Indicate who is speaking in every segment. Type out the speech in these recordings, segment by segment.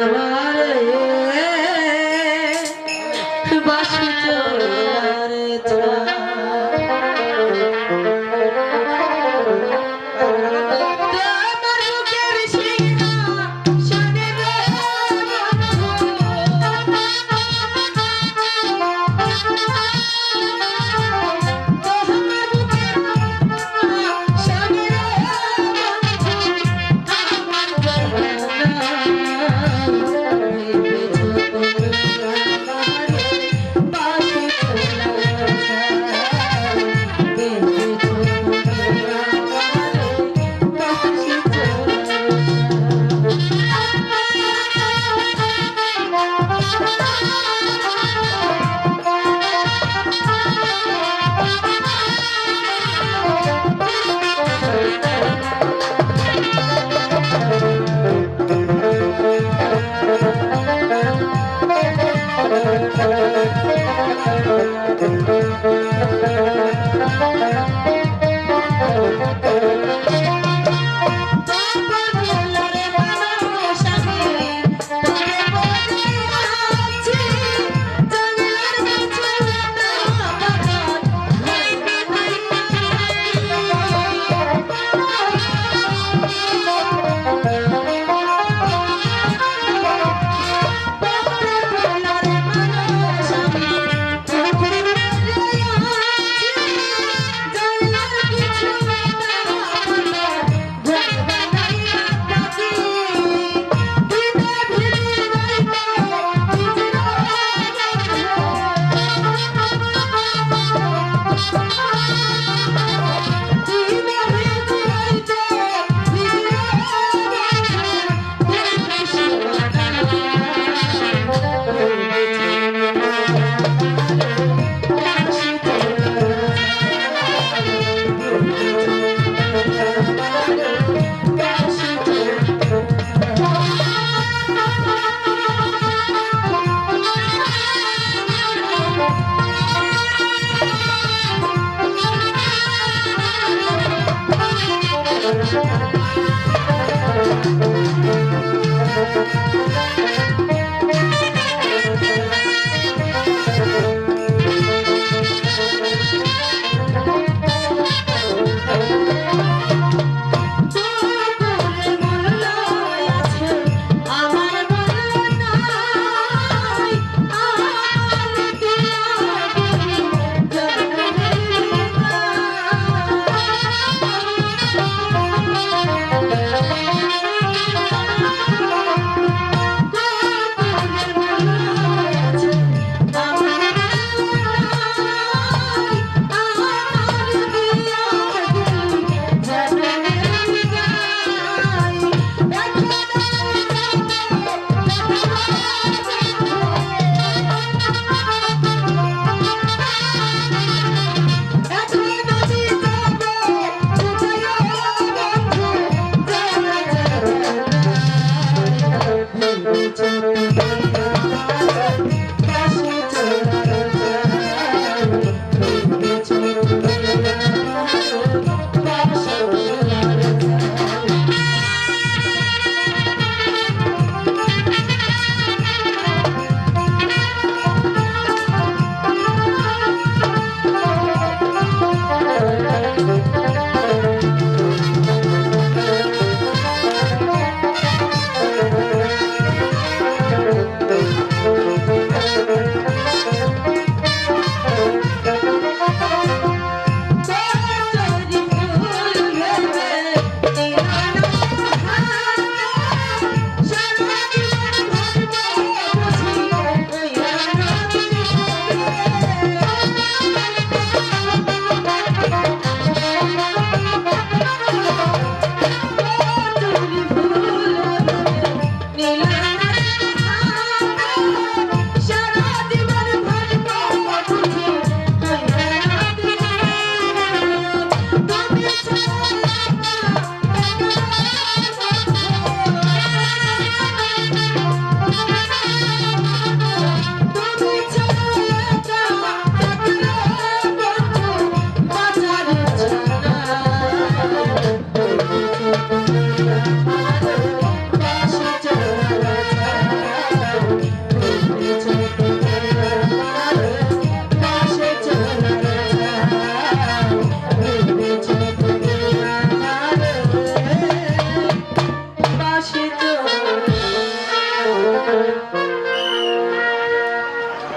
Speaker 1: Hello.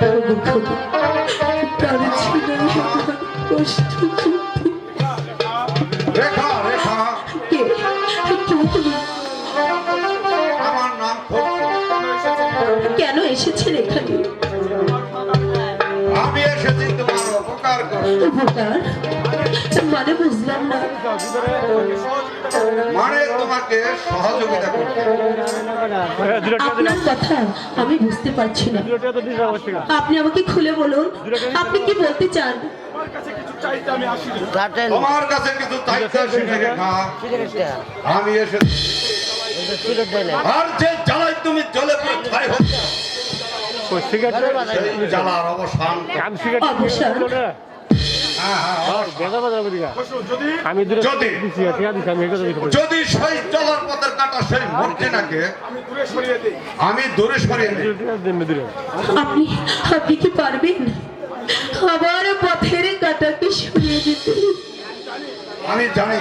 Speaker 1: প্রভু খোদা, তার ছিল কষ্ট
Speaker 2: রেখা রেখা।
Speaker 1: কে? কে তুমি
Speaker 2: আমার নাম
Speaker 1: কেন এসেছেন এখানে?
Speaker 2: আমি এসেছি তোমার উপকার
Speaker 1: উপকার? মানে বুঝলাম না।
Speaker 2: মানে তোমাকে সহযোগিতা করতে।
Speaker 1: আপনার কথা আমি বুঝতে পারছি না। আপনি আমাকে খুলে বলুন আপনি কি বলতে চান?
Speaker 2: তোমার কাছে কিছু চাইতে আসিনি আমি এসেছি।
Speaker 3: সিগারেট দেয় না
Speaker 2: আর যে জ্বালায় তুমি জ্বলে ছাই হচ্ছে। জ্বালার অবসান। হ্যাঁ হ্যাঁ
Speaker 4: আমি
Speaker 2: যদি
Speaker 4: দিছি ঠিক আছে আমি
Speaker 2: যদি সেই চলার পথের কাটা সেই আমি দূরে সরিয়ে দিই।
Speaker 1: আপনি আপনি কি পারবেন? আমার পথের কাটাকে সরিয়ে দিতে।
Speaker 2: আমি জানি।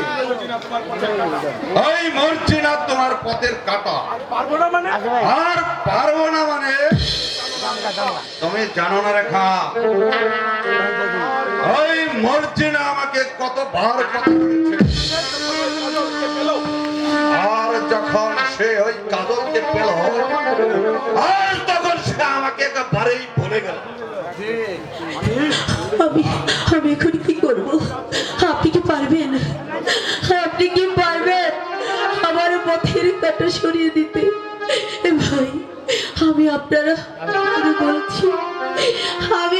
Speaker 2: ওই মর্জিনা তোমার পথের কাটা। আর পারব না মানে? তুমি জানো না রেখা ওই মর্জিনা আমাকে কতবার আর যখন সে ওই কাজলকে পেল তখন সে আমাকে একেবারেই ভুলে গেল,
Speaker 1: আমি আমি এখন কি করব? আপনি কি পারবেন? আপনি কি পারবেন আমার পথের কাটা সরিয়ে দিতে? ভাই, আমি আপনারা বলছি, আমি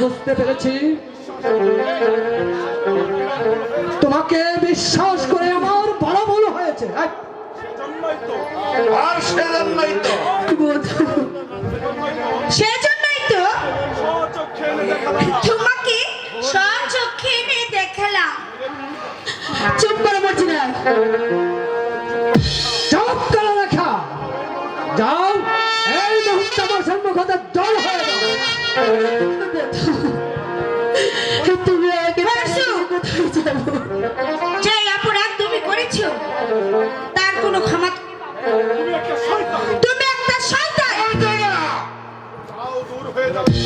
Speaker 5: বুঝতে পেরেছি। তোমাকে বিশ্বাস করে আমার বড় ভুল হয়েছে।
Speaker 2: আর সেজন্যই তো
Speaker 1: বন্ধু
Speaker 6: সেজন্যই তো তোমাকে স্বচক্ষে এনে দেখালাম।
Speaker 1: চুপ করো বলছি না। তুমি আমাকে
Speaker 6: পরশু!
Speaker 1: কোথায় যাব
Speaker 6: যে অপরাধ তুমি করেছ। তার কোনো ক্ষমা তুমি একটা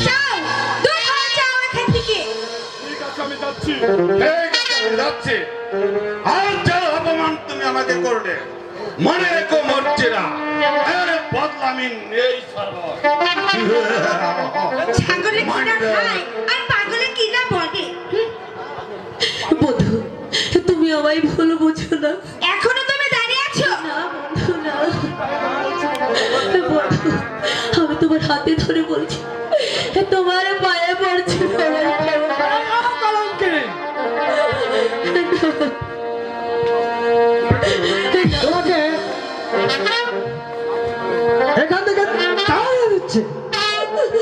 Speaker 6: যাও দূর হয়ে যাও। এখান থেকে।
Speaker 2: ঠিক আছে, আমি যাচ্ছি। আর যা অপমান তুমি আমাকে করলে। মনে রেখো মর্জিরা এর বদলা আমি নেই
Speaker 6: ছাগলে কিনা খায়? আর পাগলে বলে? হুম,
Speaker 1: বন্ধু তুমি আমায় ভুল বুঝো না।
Speaker 6: এখনও তুমি দাঁড়িয়ে আছো?
Speaker 1: না বন্ধু না। বন্ধু আমি তোমার হাতে ধরে বলছি তোমার পায়ে